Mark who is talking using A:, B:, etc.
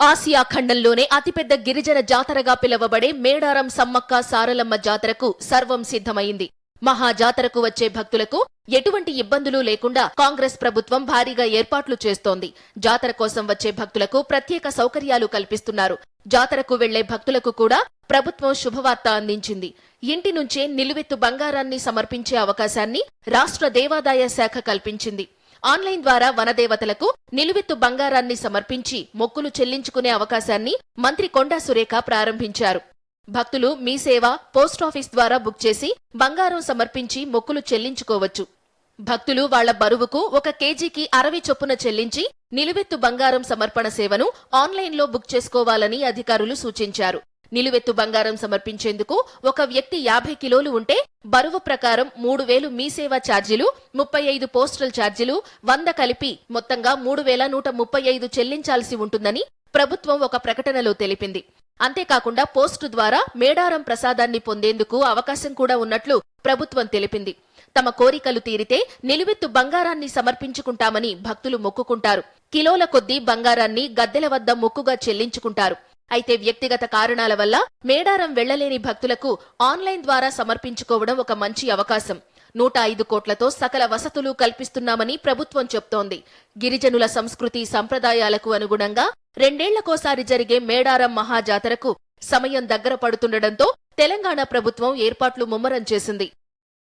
A: Asia ఖండంలోనే అతిపెద్ద గిరిజన జాతరగా పిలువబడే మేడారం సమ్మక్క సారలమ్మ జాతరకు సర్వం సిద్ధమైంది. మహా జాతరకు వచ్చే భక్తులకు ఎటువంటి ఇబ్బందులు లేకుండా కాంగ్రెస్ ప్రభుత్వం భారీగా ఏర్పాట్లు చేస్తోంది. జాతర కోసం వచ్చే భక్తులకు ప్రత్యేక సౌకర్యాలు కల్పిస్తున్నారు. జాతరకు వెళ్ళే భక్తులకు కూడా ప్రభుత్వం శుభవార్త అందించింది. ఇంటి నుంచే నిలువెత్తు బంగారాన్ని సమర్పించే అవకాశాన్ని రాష్ట్ర దేవాదాయ శాఖ కల్పించింది. ఆన్లైన్ ద్వారా వనదేవతలకు నిలువెత్తు బంగారాన్ని సమర్పించి మొక్కులు చెల్లించుకునే అవకాశాన్ని మంత్రి కొండా సురేఖ ప్రారంభించారు. భక్తులు మీ సేవ పోస్టాఫీస్ ద్వారా బుక్ చేసి బంగారం సమర్పించి మొక్కులు చెల్లించుకోవచ్చు. భక్తులు వాళ్ళ బరువుకు ఒక కేజీకి అరవై చొప్పున చెల్లించి నిలువెత్తు బంగారం సమర్పణ సేవను ఆన్లైన్లో బుక్ చేసుకోవాలని అధికారులు సూచించారు. నిలువెత్తు బంగారం సమర్పించేందుకు ఒక వ్యక్తి యాభై కిలోలు ఉంటే బరువు ప్రకారం మూడు వేలు మీ సేవ ఛార్జీలు ముప్పై ఐదు పోస్టల్ ఛార్జీలు వంద కలిపి మొత్తంగా మూడు వేల నూట ముప్పై ఐదు చెల్లించాల్సి ఉంటుందని ప్రభుత్వం ఒక ప్రకటనలో తెలిపింది. అంతేకాకుండా పోస్టు ద్వారా మేడారం ప్రసాదాన్ని పొందేందుకు అవకాశం కూడా ఉన్నట్లు ప్రభుత్వం తెలిపింది. తమ కోరికలు తీరితే నిలువెత్తు బంగారాన్ని సమర్పించుకుంటామని భక్తులు మొక్కుకుంటారు. కిలోల కొద్దీ బంగారాన్ని గద్దెల వద్ద మొక్కుగా చెల్లించుకుంటారు. అయితే వ్యక్తిగత కారణాల వల్ల మేడారం వెళ్ళలేని భక్తులకు ఆన్లైన్ ద్వారా సమర్పించుకోవడం ఒక మంచి అవకాశం. నూట ఐదు కోట్లతో సకల వసతులు కల్పిస్తున్నామని ప్రభుత్వం చెప్తోంది. గిరిజనుల సంస్కృతి సంప్రదాయాలకు అనుగుణంగా రెండేళ్ళకోసారి జరిగే మేడారం మహాజాతరకు సమయం దగ్గర పడుతుండటంతో తెలంగాణ ప్రభుత్వం ఏర్పాట్లు ముమ్మరం చేసింది.